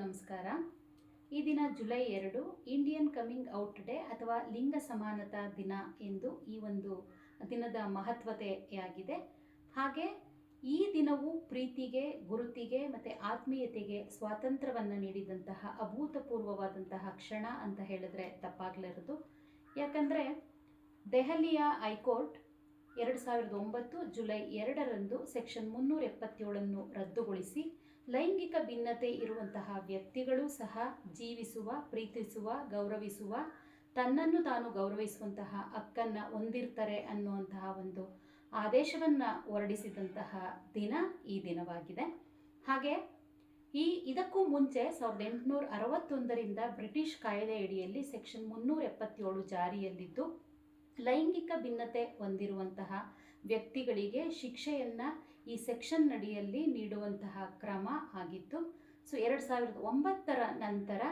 ನಮಸ್ಕಾರ. ಈ ದಿನ ಜುಲೈ ಎರಡು, ಇಂಡಿಯನ್ ಕಮಿಂಗ್ ಔಟ್ ಡೇ ಅಥವಾ ಲಿಂಗ ಸಮಾನತಾ ದಿನ ಎಂದು ಈ ಒಂದು ದಿನದ ಮಹತ್ವತೆಯಾಗಿದೆ. ಹಾಗೆ ಈ ದಿನವು ಪ್ರೀತಿಗೆ, ಗುರುತಿಗೆ ಮತ್ತು ಆತ್ಮೀಯತೆಗೆ ಸ್ವಾತಂತ್ರ್ಯವನ್ನು ನೀಡಿದಂತಹ ಅಭೂತಪೂರ್ವವಾದಂತಹ ಕ್ಷಣ ಅಂತ ಹೇಳಿದ್ರೆ ತಪ್ಪಾಗಲಿರೋದು. ಯಾಕಂದರೆ ದೆಹಲಿಯ ಹೈಕೋರ್ಟ್ ಎರಡು ಸಾವಿರದ ಒಂಬತ್ತು ಜುಲೈ ಎರಡರಂದು ಸೆಕ್ಷನ್ ಮುನ್ನೂರ ಎಪ್ಪತ್ತೇಳನ್ನು ರದ್ದುಗೊಳಿಸಿ ಲೈಂಗಿಕ ಭಿನ್ನತೆ ಇರುವಂತಹ ವ್ಯಕ್ತಿಗಳು ಸಹ ಜೀವಿಸುವ, ಪ್ರೀತಿಸುವ, ಗೌರವಿಸುವ, ತನ್ನನ್ನು ತಾನು ಗೌರವಿಸುವಂತಹ ಹಕ್ಕನ್ನು ಹೊಂದಿರ್ತಾರೆ ಅನ್ನುವಂತಹ ಒಂದು ಆದೇಶವನ್ನು ಹೊರಡಿಸಿದಂತಹ ದಿನ ಈ ದಿನವಾಗಿದೆ. ಹಾಗೆ ಈ ಇದಕ್ಕೂ ಮುಂಚೆ ಸಾವಿರದ ಎಂಟುನೂರ ಅರವತ್ತೊಂದರಿಂದ ಬ್ರಿಟಿಷ್ ಕಾಯ್ದೆಯಡಿಯಲ್ಲಿ ಸೆಕ್ಷನ್ ಮುನ್ನೂರ ಎಪ್ಪತ್ತೇಳು ಜಾರಿಯಲ್ಲಿದ್ದು ಲೈಂಗಿಕ ಭಿನ್ನತೆ ಹೊಂದಿರುವಂತಹ ವ್ಯಕ್ತಿಗಳಿಗೆ ಶಿಕ್ಷೆಯನ್ನು ಈ ಸೆಕ್ಷನ್ ಅಡಿಯಲ್ಲಿ ನೀಡುವಂತಹ ಕ್ರಮ ಆಗಿತ್ತು. ಸೊ ಎರಡು ಸಾವಿರದ ಒಂಬತ್ತರ ನಂತರ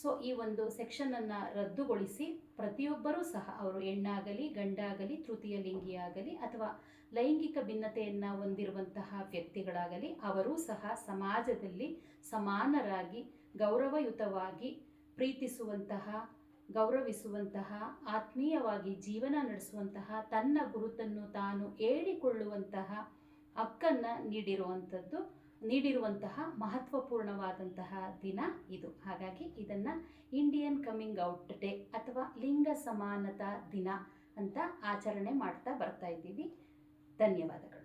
ಸೊ ಈ ಒಂದು ಸೆಕ್ಷನನ್ನು ರದ್ದುಗೊಳಿಸಿ ಪ್ರತಿಯೊಬ್ಬರೂ ಸಹ ಅವರು ಹೆಣ್ಣಾಗಲಿ, ಗಂಡಾಗಲಿ ತೃತೀಯ ಲಿಂಗಿಯಾಗಲಿ ಅಥವಾ ಲೈಂಗಿಕ ಭಿನ್ನತೆಯನ್ನು ಹೊಂದಿರುವಂತಹ ವ್ಯಕ್ತಿಗಳಾಗಲಿ ಅವರೂ ಸಹ ಸಮಾಜದಲ್ಲಿ ಸಮಾನರಾಗಿ ಗೌರವಯುತವಾಗಿ ಪ್ರೀತಿಸುವಂತಹ ಗೌರವಿಸುವಂತಹ, ಆತ್ಮೀಯವಾಗಿ ಜೀವನ ನಡೆಸುವಂತಹ, ತನ್ನ ಗುರುತನ್ನು ತಾನು ಹೇಳಿಕೊಳ್ಳುವಂತಹ ಹಕ್ಕನ್ನು ನೀಡಿರುವಂಥದ್ದು, ನೀಡಿರುವಂತಹ ಮಹತ್ವಪೂರ್ಣವಾದಂತಹ ದಿನ ಇದು. ಹಾಗಾಗಿ ಇದನ್ನು ಇಂಡಿಯನ್ ಕಮಿಂಗ್ ಔಟ್ ಡೇ ಅಥವಾ ಲಿಂಗ ಸಮಾನತಾ ದಿನ ಅಂತ ಆಚರಣೆ ಮಾಡ್ತಾ ಬರ್ತಾ ಇದ್ದೀವಿ. ಧನ್ಯವಾದಗಳು.